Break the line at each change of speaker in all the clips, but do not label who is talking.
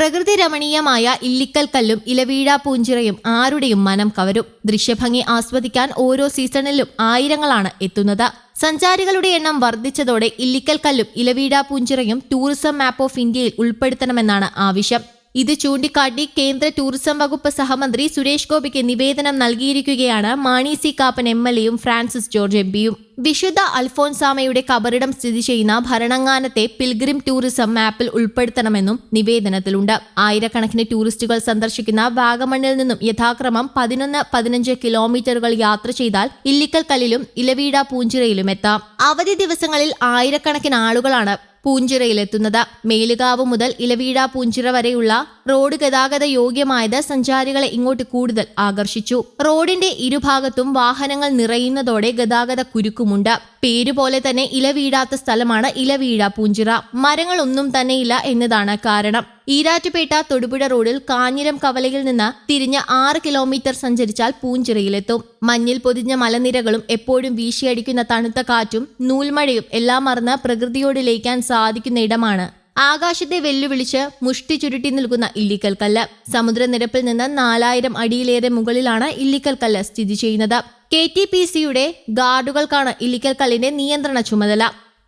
പ്രകൃതി രമണീയമായ ഇല്ലിക്കൽ കല്ലും ഇലവീഴ പൂഞ്ചിറയും ആരുടെയും മനം കവരും. ദൃശ്യഭംഗി ആസ്വദിക്കാൻ ഓരോ സീസണിലും ആയിരങ്ങളാണ് എത്തുന്നത്. സഞ്ചാരികളുടെ എണ്ണം വർദ്ധിച്ചതോടെ ഇല്ലിക്കൽ കല്ലും ഇലവീഴ പൂഞ്ചിറയും ടൂറിസം മാപ്പ് ഓഫ് ഇന്ത്യയിൽ ഉൾപ്പെടുത്തണമെന്നാണ് ആവശ്യം. ഇത് ചൂണ്ടിക്കാട്ടി കേന്ദ്ര ടൂറിസം വകുപ്പ് സഹമന്ത്രി സുരേഷ് ഗോപിക്ക് നിവേദനം നൽകിയിരിക്കുകയാണ് Mani C Kappan M L എയും ഫ്രാൻസിസ് ജോർജ് എം പിയും. വിശുദ്ധ അൽഫോൻസാമയുടെ കബറിടം സ്ഥിതി ചെയ്യുന്ന ഭരണങ്ങാനത്തെ പിൽഗ്രിം ടൂറിസം മാപ്പിൽ ഉൾപ്പെടുത്തണമെന്നും നിവേദനത്തിലുണ്ട്. ആയിരക്കണക്കിന് ടൂറിസ്റ്റുകൾ സന്ദർശിക്കുന്ന വാഗമണ്ണിൽ നിന്നും യഥാക്രമം പതിനൊന്ന് പതിനഞ്ച് കിലോമീറ്ററുകൾ യാത്ര ചെയ്താൽ ഇല്ലിക്കൽ കല്ലിലും ഇലവീട പൂഞ്ചിറയിലും എത്താം. അവധി ദിവസങ്ങളിൽ ആയിരക്കണക്കിന് ആളുകളാണ് പൂഞ്ചിറയിലെത്തുന്നത്. മേലുകാവ് മുതൽ ഇലവീഴ പൂഞ്ചിറ വരെയുള്ള റോഡ് ഗതാഗത യോഗ്യമായത് സഞ്ചാരികളെ ഇങ്ങോട്ട് കൂടുതൽ ആകർഷിച്ചു. റോഡിന്റെ ഇരുഭാഗത്തും വാഹനങ്ങൾ നിറയുന്നതോടെ ഗതാഗത കുരുക്കുമുണ്ട്. പേരുപോലെ തന്നെ ഇലവീഴാത്ത സ്ഥലമാണ് ഇലവീഴ പൂഞ്ചിറ. മരങ്ങളൊന്നും തന്നെയില്ല എന്നതാണ് കാരണം. ഈരാറ്റുപേട്ട തൊടുപുഴ റോഡിൽ കാഞ്ഞിരം കവലയിൽ നിന്ന് തിരിഞ്ഞ് ആറ് കിലോമീറ്റർ സഞ്ചരിച്ചാൽ പൂഞ്ചിറയിലെത്തും. മഞ്ഞിൽ പൊതിഞ്ഞ മലനിരകളും എപ്പോഴും വീശിയടിക്കുന്ന തണുത്ത കാറ്റും നൂൽമഴയും എല്ലാം മറന്ന് പ്രകൃതിയോട് ലയിക്കാൻ സാധിക്കുന്ന ഇടമാണ്. ആകാശത്തെ വെല്ലുവിളിച്ച് മുഷ്ടി ചുരുട്ടി നിൽക്കുന്ന ഇല്ലിക്കൽ കല്ല് സമുദ്രനിരപ്പിൽ നിന്ന് നാലായിരം അടിയിലേറെ മുകളിലാണ് ഇല്ലിക്കൽ കല്ല് സ്ഥിതി ചെയ്യുന്നത്. കെ ടി പി സിയുടെ ഗാർഡുകൾക്കാണ് ഇല്ലിക്കൽ കല്ലിന്റെ നിയന്ത്രണ ചുമതല.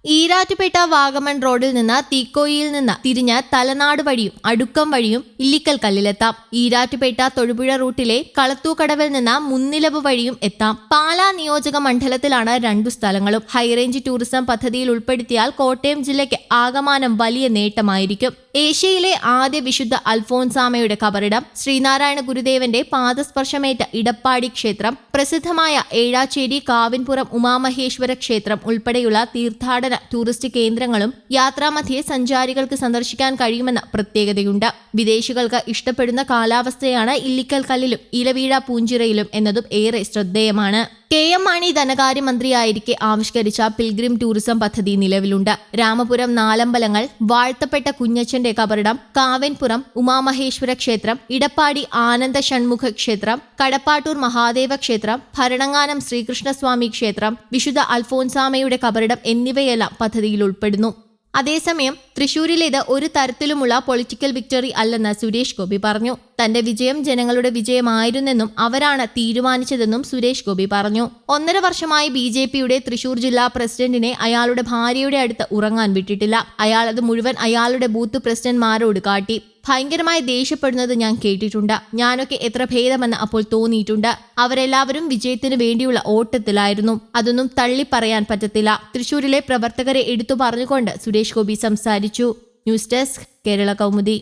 ഈരാറ്റുപേട്ട വാഗമൺ റോഡിൽ നിന്ന് തീക്കോയിയിൽ നിന്ന് തിരിഞ്ഞ് തലനാട് വഴിയും അടുക്കം വഴിയും ഇല്ലിക്കൽ കല്ലിലെത്താം. ഈരാറ്റുപേട്ട തൊഴുപുഴ റൂട്ടിലെ കളത്തൂക്കടവിൽ നിന്ന് മുന്നിലവ് വഴിയും എത്താം. പാലാ നിയോജക മണ്ഡലത്തിലാണ് രണ്ടു സ്ഥലങ്ങളും. ഹൈറേഞ്ച് ടൂറിസം പദ്ധതിയിൽ ഉൾപ്പെടുത്തിയാൽ കോട്ടയം ജില്ലയ്ക്ക് ആകമാനം വലിയ നേട്ടമായിരിക്കും. ഏഷ്യയിലെ ആദ്യ വിശുദ്ധ അൽഫോൻസാമയുടെ കബറിടം ശ്രീനാരായണ ഗുരുദേവന്റെ പാദസ്പർശമേറ്റ ഇടപ്പാടി ക്ഷേത്രം പ്രസിദ്ധമായ ഏഴാച്ചേരി കാവിൻപുറം ഉമാമഹേശ്വര ക്ഷേത്രം ഉൾപ്പെടെയുള്ള തീർത്ഥാടന ടൂറിസ്റ്റ് കേന്ദ്രങ്ങളും യാത്രാമധ്യേ സഞ്ചാരികൾക്ക് സന്ദർശിക്കാൻ കഴിയുമെന്ന പ്രത്യേകതയുണ്ട്. വിദേശികൾക്ക് ഇഷ്ടപ്പെടുന്ന കാലാവസ്ഥയാണ് ഇല്ലിക്കൽ കല്ലിലും ഇലവീഴ പൂഞ്ചിറയിലും എന്നതും ഏറെ ശ്രദ്ധേയമാണ്. കെ എം മാണി ധനകാര്യമന്ത്രിയായിരിക്കെ ആവിഷ്കരിച്ച പിൽഗ്രിം ടൂറിസം പദ്ധതി നിലവിലുണ്ട്. രാമപുരം നാലമ്പലങ്ങൾ വാഴ്ത്തപ്പെട്ട കുഞ്ഞച്ചന്റെ കബറിടം കാവൻപുറം ഉമാമഹേശ്വര ക്ഷേത്രം ഇടപ്പാടി ആനന്ദ ഷൺമുഖ ക്ഷേത്രം കടപ്പാട്ടൂർ മഹാദേവ ക്ഷേത്രം ഭരണങ്ങാനം ശ്രീകൃഷ്ണസ്വാമി ക്ഷേത്രം വിശുദ്ധ അൽഫോൻസാമയുടെ കബറിടം എന്നിവയെല്ലാം പദ്ധതിയിൽ ഉൾപ്പെടുന്നു. അതേസമയം തൃശൂരിലേത് ഒരു തരത്തിലുമുള്ള പൊളിറ്റിക്കൽ വിക്ടറി അല്ലെന്ന് സുരേഷ് ഗോപി പറഞ്ഞു. തന്റെ വിജയം ജനങ്ങളുടെ വിജയമായിരുന്നെന്നും അവരാണ് തീരുമാനിച്ചതെന്നും സുരേഷ് ഗോപി പറഞ്ഞു. ഒന്നര വർഷമായി ബി ജെ പിയുടെ തൃശൂർ ജില്ലാ പ്രസിഡന്റിനെ അയാളുടെ ഭാര്യയുടെ അടുത്ത് ഉറങ്ങാൻ വിട്ടിട്ടില്ല. അയാൾ അത് മുഴുവൻ അയാളുടെ ബൂത്ത് പ്രസിഡന്റ്മാരോട് കാട്ടി. ഭയങ്കരമായി ദേഷ്യപ്പെടുന്നത് ഞാൻ കേട്ടിട്ടുണ്ട്. ഞാനൊക്കെ എത്ര ഭേദമെന്ന് അപ്പോൾ തോന്നിയിട്ടുണ്ട്. അവരെല്ലാവരും വിജയത്തിന് വേണ്ടിയുള്ള ഓട്ടത്തിലായിരുന്നു. അതൊന്നും തള്ളി പറയാൻ പറ്റത്തില്ല. തൃശൂരിലെ പ്രവർത്തകരെ എടുത്തു പറഞ്ഞുകൊണ്ട് സുരേഷ് ഗോപി സംസാരിച്ചു. News desk Kerala Kaumudi.